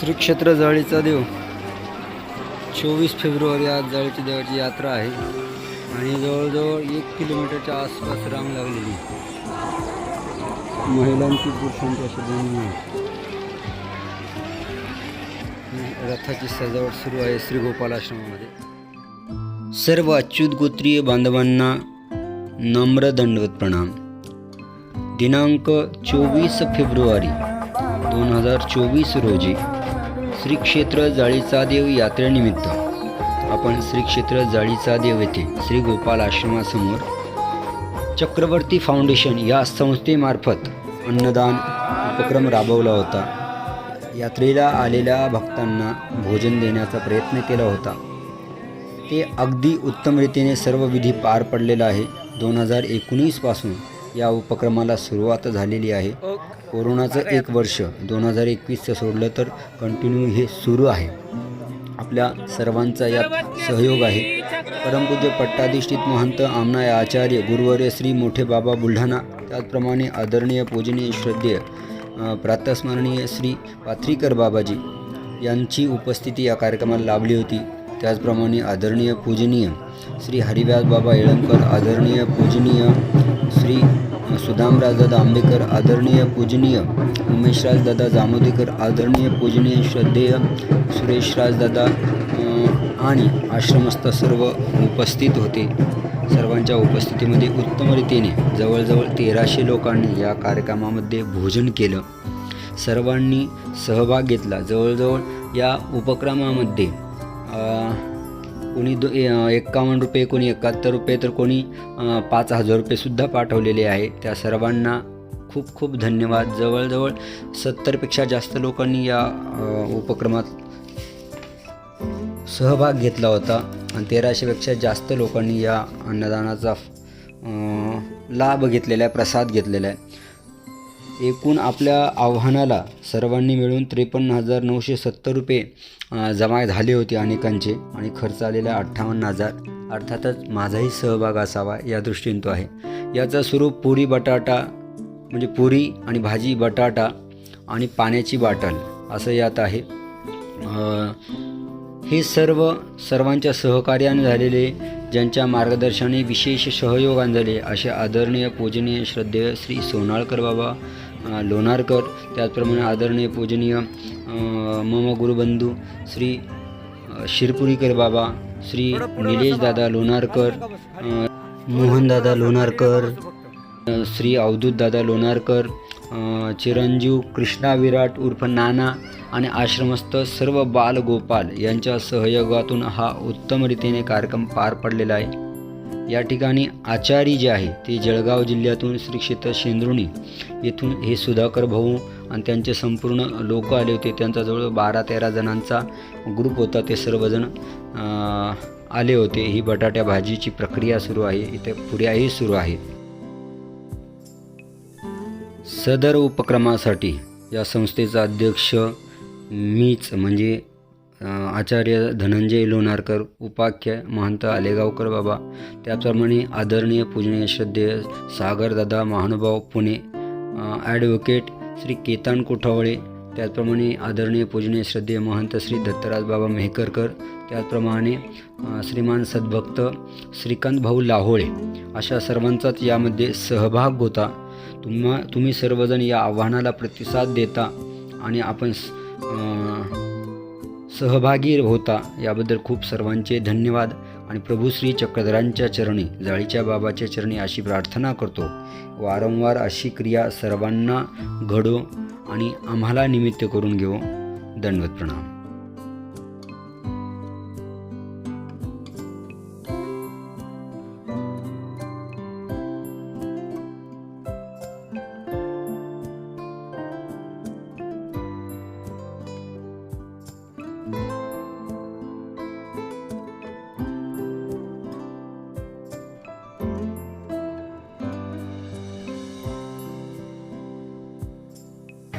श्री क्षेत्र जाळीचा देव. चोवीस फेब्रुवारी आज जाळीची देवाची यात्रा आहे. आणि जवळजवळ एक किलोमीटरच्या आसपास रांग लागलेली. महिलांची पुरुषांची अशी दोन्ही रथाची सजावट सुरू आहे श्री गोपाल आश्रमामध्ये. सर्व अच्युत गोत्रीय बांधवांना नम्र दंडवत प्रणाम. दिनांक चोवीस फेब्रुवारी दोन हजार चोवीस रोजी श्री क्षेत्र जाळीचा देव यात्रेनिमित्त. आपण श्री क्षेत्र जाळीचा देव येथे श्री गोपाल आश्रमासमोर चक्रवर्ती फाउंडेशन या संस्थेमार्फत अन्नदान उपक्रम राबवला होता. यात्रेला आलेल्या भक्तांना भोजन देण्याचा प्रयत्न केला होता. ते अगदी उत्तम रीतीने सर्व विधी पार पडलेला आहे. दोन हजार एकोणीसपासून या उपक्रमाला सुरुवात झालेली आहे. कोरोनाचं एक वर्ष दोन हजार एकवीसचं सोडलं तर कंटिन्यू हे सुरू आहे. आपल्या सर्वांचा यात सहयोग आहे. परमपूज्य पट्टाधिष्ठित महंत आमनाय आचार्य गुरुवर्य श्री मोठे बाबा बुलढाणा त्याचप्रमाणे आदरणीय पूजनीय श्रद्धेय प्रातस्मरणीय श्री पाथरीकर बाबाजी यांची उपस्थिती या कार्यक्रमाला लाभली होती. त्याचप्रमाणे आदरणीय पूजनीय श्री हरिव्यास बाबा येळंकर आदरणीय पूजनीय श्री सुदामराजदादा आंबेकर आदरणीय पूजनीय उमेशराजदादा जामोदेकर आदरणीय पूजनीय श्रद्धेय सुरेशराजदादा अ, आणि आश्रमस्थ सर्व उपस्थित होते. सर्वांच्या उपस्थितीमध्ये उत्तमरीतीने जवळजवळ तेराशे लोकांनी या कार्यक्रमामध्ये भोजन केलं. सर्वांनी सहभाग घेतला. जवळजवळ या उपक्रमामध्ये कोणी दो ए- एक्कावन्न रुपये कोणी एकाहत्तर रुपये तर कोणी पाच हजार रुपयेसुद्धा पाठवलेले आहे. त्या सर्वांना खूप खूप धन्यवाद. जवळजवळ सत्तरपेक्षा जास्त लोकांनी या उपक्रमात सहभाग घेतला होता आणि तेराशेपेक्षा जास्त लोकांनी या अन्नदानाचा लाभ घेतलेला आहे प्रसाद घेतलेला आहे. एकूण आपल्या आव्हानाला सर्वांनी मिळून त्रेपन्न हजार नऊशे सत्तर रुपये जमा झाले होते अनेकांचे आणि खर्च आलेला अठ्ठावन्न हजार अर्थातच माझाही सहभाग असावा या दृष्टीने तो आहे. याचा स्वरूप पुरी बटाटा म्हणजे पुरी आणि भाजी बटाटा आणि पाण्याची बाटल असं यात आहे. हे सर्व सर्वांच्या सहकार्याने झालेले ज्यांच्या मार्गदर्शनाने विशेष सहयोगान झाले असे आदरणीय पूजनीय श्रद्धेय श्री सोनाळकर बाबा लोणारकर त्याचप्रमाणे आदरणीय पूजनीय मम गुरुबंधू श्री शिरपुरीकर बाबा श्री निलेश दादा लोणारकर मोहनदादा लोणारकर श्री अवधूत दादा लोणारकर चिरंजीव कृष्णा विराट उर्फ नाना आणि आश्रमस्थ सर्व बाल गोपाल यांच्या सहयोगातून हा उत्तम रीतीने कार्यक्रम पार पडलेला आहे. या ठिकाणी आचारी जे आहे ते जळगाव जिल्ह्यातून श्री क्षेत्र शेंद्रुणी येथून हे सुधाकर भाऊ आणि त्यांचे संपूर्ण लोक आले होते. त्यांचा जवळ बारा तेरा जणांचा ग्रुप होता. ते सर्वजण आले होते. ही बटाट्या भाजीची प्रक्रिया सुरू आहे. इथे पुऱ्याही सुरू आहेत सदर उपक्रमासाठी या संस्थेचा अध्यक्ष मीच म्हणजे आचार्य धनंजय लोणारकर उपाख्य महंत आलेगावकर बाबा त्याचप्रमाणे आदरणीय पूजनीय श्रद्धेय सागरदादा महानुभाव पुणे ॲडव्होकेट श्री केतान कोठावळे त्याचप्रमाणे आदरणीय पूजनीय श्रद्धेय महंत श्री दत्तराज बाबा मेहकरकर त्याचप्रमाणे श्रीमान सद्भक्त श्रीकांत भाऊ लाहोळे अशा सर्वांचाच यामध्ये सहभाग होता. तुम्हा तुम्ही सर्वजण या आव्हानाला प्रतिसाद देता आणि आपण सहभागी होता. याबद्दल खूप सर्वांचे धन्यवाद आणि प्रभू श्री चक्रधरांच्या चरणी जाळीच्या बाबाच्या चरणी अशी प्रार्थना करतो. वारंवार अशी क्रिया सर्वांना घडो आणि आम्हाला निमित्त करून घेऊ दंडवत प्रणाम.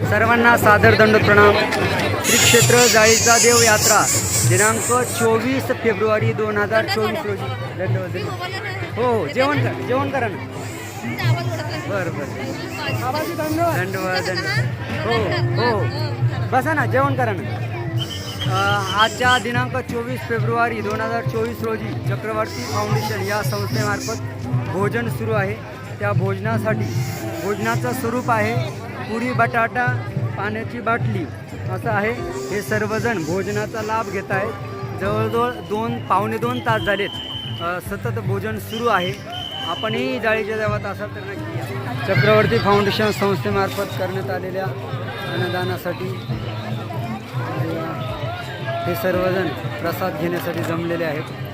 सर्वांना सादर दंड प्रणाम. श्री क्षेत्र जाळीचा देव यात्रा दिनांक चोवीस फेब्रुवारी दोन हजार चोवीस रोजी. धन्यवाद हो हो जेवण करा जेवण करा ना. बरं बरं. धन्यवाद धन्यवाद. हो हो. बसा ना जेवण करा ना. आजच्या दिनांक चोवीस फेब्रुवारी दोन हजार चोवीस रोजी चक्रवर्ती फाउंडेशन या संस्थेमार्फत भोजन सुरू आहे. त्या भोजनासाठी भोजनाचं स्वरूप आहे. पुरी बटाटा पाण्याची बाटली असं आहे. हे सर्वजण भोजनाचा लाभ घेत आहेत. जवळजवळ दोन पावणे दोन तास झालेत. सतत भोजन सुरू आहे. आपणही जाळीच्या देवात असाल तर नक्की चक्रवर्ती फाउंडेशन संस्थेमार्फत करण्यात आलेल्या अन्नदानासाठी हे सर्वजण प्रसाद घेण्यासाठी जमलेले आहेत.